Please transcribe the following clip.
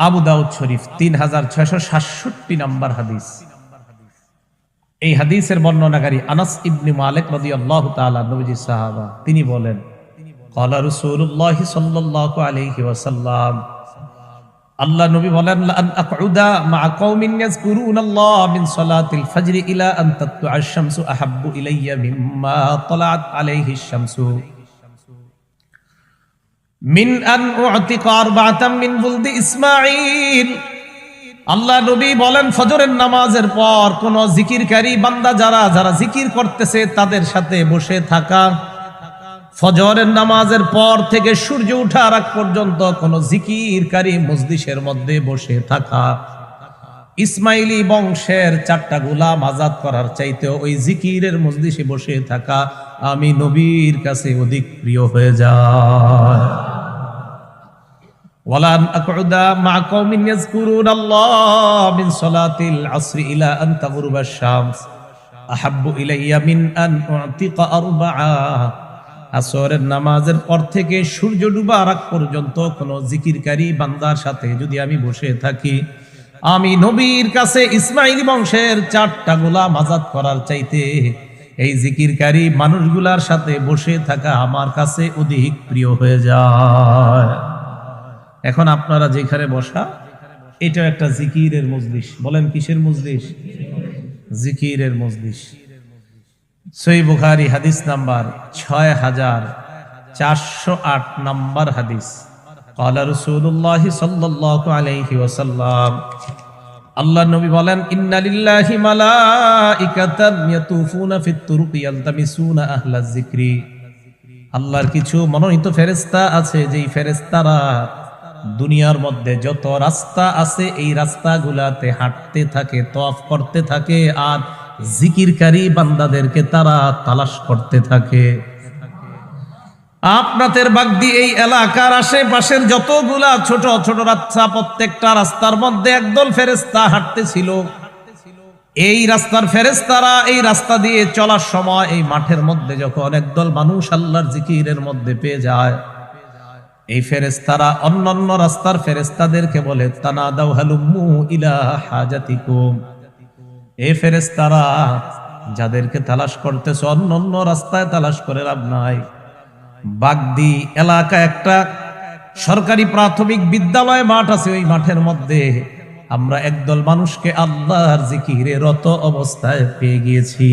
আবু দাউদ শরীফ, তিন হাজার ছয়শো সাতষট্টি নম্বর হাদিস। এই হাদিসের বর্ণনাকারী আনাস ইবনে মালিক রাদিয়াল্লাহু তাআলা নবীজি সাহাবা, তিনি বলেন ক্বালা রাসূলুল্লাহ সাল্লাল্লাহু আলাইহি ওয়াসাল্লাম। আল্লাহ নবী বলেন, লান আকউদা মা কওমিন ইয়াজকুরুনাল্লাহ মিন সালাতিল ফজর ইলা আন আশ-শামসু আহাব্বু ইলাইয়া মিম্মা তালাআত আলাইহি আশ-শামসু মিন আন মিন বুলদি ইসমাঈল। আল্লাহ নবী বলেন, ফজরের নামাজের পর কোন জিকিরকারী বান্দা যারা যারা জিকির করতেছে, তাদের সাথে বসে থাকা। ফজরের নামাজের পর থেকে সূর্য ওঠার আগ পর্যন্ত কোন জিকিরকারী মজলিসের মধ্যে বসে থাকা। ইসমাইলি বংশের চারটা গোলাম আজাদ করার চাইতে ওই জিকিরের মজলিসে বসে থাকা আমি নবীর কাছে অধিক প্রিয় হয়ে যায়। ওয়ালান ইলা আন তাগুরুবা শামস। আহাব্বু ইলাইয়া আন উতিকা আরবাআ। আসরের নামাজের পর থেকে সূর্য ডুবা আগ পর্যন্ত কোন জিকিরকারী বান্দার সাথে যদি আমি বসে থাকি, আমি নবীর কাছে ইসমাইল বংশের চারটা গোলাম আজাদ করার চাইতে এই জিকিরকারী মানুষগুলার সাথে বসে থাকা আমার কাছে অধিক প্রিয় হয়ে যায়। এখন আপনারা যেখানে বসা এটা একটা জিকিরের মজলিস। বলেন, কিসের মজলিস? জিকিরের মজলিস। সই বুখারি হাদিস নাম্বার ছয় হাজার চারশো আট নাম্বার হাদিস। আলাইহি আল্লাহ নবী বলেন আল্লাহর কিছু মনোনীত ফেরেশতা আছে, যেই ফেরেশতারা দুনিয়ার মধ্যে যত রাস্তা আছে, এই রাস্তাগুলাতে হাঁটতে থাকে তফ করতে থাকে, আর জিকিরকারী বান্দাদেরকে তারা তালাশ করতে থাকে। আপনাদের বাগদি এই এলাকার আশেপাশের যতগুলা ছোট ছোট রাস্তা প্রত্যেকটা রাস্তার মধ্যে একদল ফেরেস্তা হাঁটতেছিল। এই রাস্তার ফেরেস্তারা এই রাস্তা দিয়ে চলার সময় এই মাঠের মধ্যে যখন একদল মানুষ আল্লাহর জিকিরের মধ্যে পেয়ে যায় এই ফেরেস্তারা অন্যান্য রাস্তার ফেরেস্তাদেরকে বলে তানা দাও হালুম্মু ইলা এই ফেরেস্তারা যাদেরকে তালাশ করতেছ অন্য অন্য রাস্তায় তালাশ করে লাভ নাই। বাগদি এলাকা একটা সরকারি প্রাথমিক বিদ্যালয় মাঠ আছে, ওই মাঠের মধ্যে আমরা একদল মানুষকে আল্লাহর জিকিরে রত অবস্থায় পেয়ে গিয়েছি।